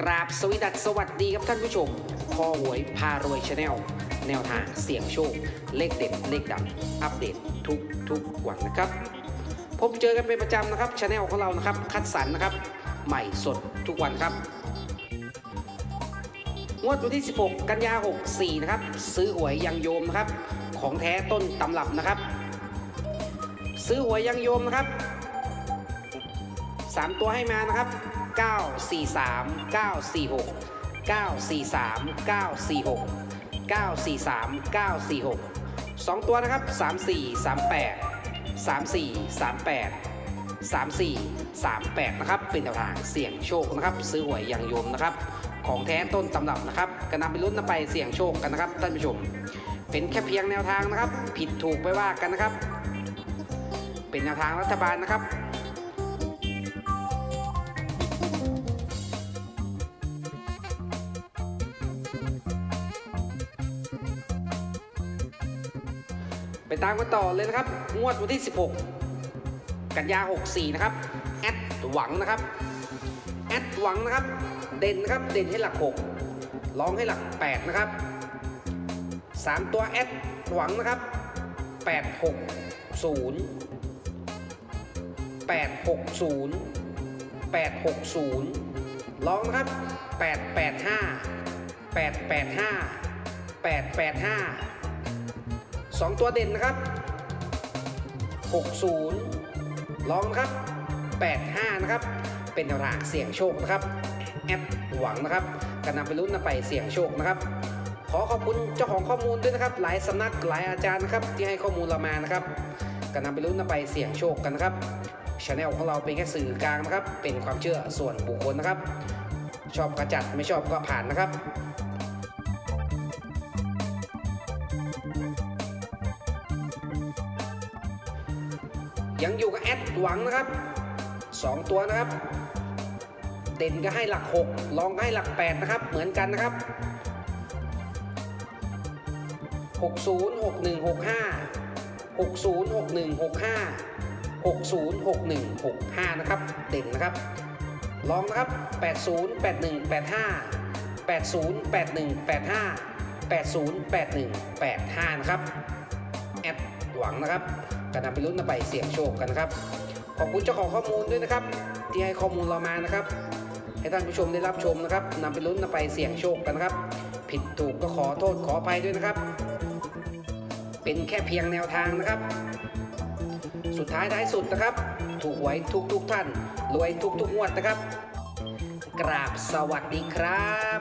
กราบสวีดัสสวัสดีครับท่านผู้ชมพอหวยพารวยชาแนลแนวทางเสี่ยงโชค เลขเด็ดเลขดังอัปเดตทุกทุกวันนะครับ พบเจอกันเป็นประจำนะครับชาแนลของเรานะครับ คัดสรรนะครับ ใหม่สดทุกวันครับ งวดวันที่ 16 กันยา 64 นะครับ ซื้อหวยยังโยมนะครับ ของแท้ต้นตำรับนะครับ ซื้อหวยยังโยมนะครับ 3 ตัวให้มานะครับ 943 946 943 946 943 946 2 ตัวนะครับ 34 38 34 38 34 38 นะครับ เป็นแนวทางเสี่ยงโชคนะครับ ซื้อหวยอย่างโยมนะครับ ของแท้ต้นตำรับนะครับก็นำไปลุ้นนำไปเสี่ยงโชคกันนะครับท่านผู้ชม เป็นแค่เพียงแนวทางนะครับ ผิดถูกไปว่ากันนะครับ เป็นแนวทางรัฐบาลนะครับ ไปตามกันต่อเลยนะครับ งวดวันที่ 16 กันยา 64 นะครับ แอดหวังนะครับ แอดหวังนะครับ เด่นนะครับ เด่นให้หลัก 6 ร้องให้หลัก 8 นะครับ 3 ตัวแอดหวังนะครับ 860 860 860ร้องนะครับ 885 885 885 สองตัวเด่นนะครับ 60ร้องนะครับ 85 นะครับ เป็นแนวทางเสี่ยงโชคนะครับ แอปหวังนะครับกันนำไปลุ้นนำไปเสี่ยงโชคนะครับ ขอขอบคุณเจ้าของข้อมูลด้วยนะครับ หลายสำนักหลายอาจารย์นะครับที่ให้ข้อมูลเรามานะครับกันนำไปลุ้นนำไปเสี่ยงโชคกันนะครับช anel ของเราเป็นแค่สื่อกลางนะครับ เป็นความเชื่อส่วนบุคคลนะครับ ชอบกระจัดไม่ชอบก็ผ่านนะครับ ยังอยู่กับแอดหวังนะครับ 2 ตัวนะครับ เด่นก็ให้หลัก 6 ลองให้หลัก 8 นะครับ เหมือนกันนะครับ 60 61 65 60 61 65 60 61 65 นะครับ เด่นนะครับ ลองนะครับ 80 81 85 80 81 85 80 81 85 นะครับ แอดหวังนะครับก็นำไปลุ้นนำไปเสี่ยงโชคกันนะครับ ขอบคุณเจ้าของข้อมูลด้วยนะครับ ที่ให้ข้อมูลเรามานะครับ ให้ท่านผู้ชมได้รับชมนะครับนำไปลุ้นนำไปเสี่ยงโชคกันนะครับ ผิดถูกก็ขอโทษขออภัยด้วยนะครับ เป็นแค่เพียงแนวทางนะครับ สุดท้ายท้ายสุดนะครับ ถูกหวยทุกทุกท่าน รวยทุกทุกงวดนะครับ กราบสวัสดีครับ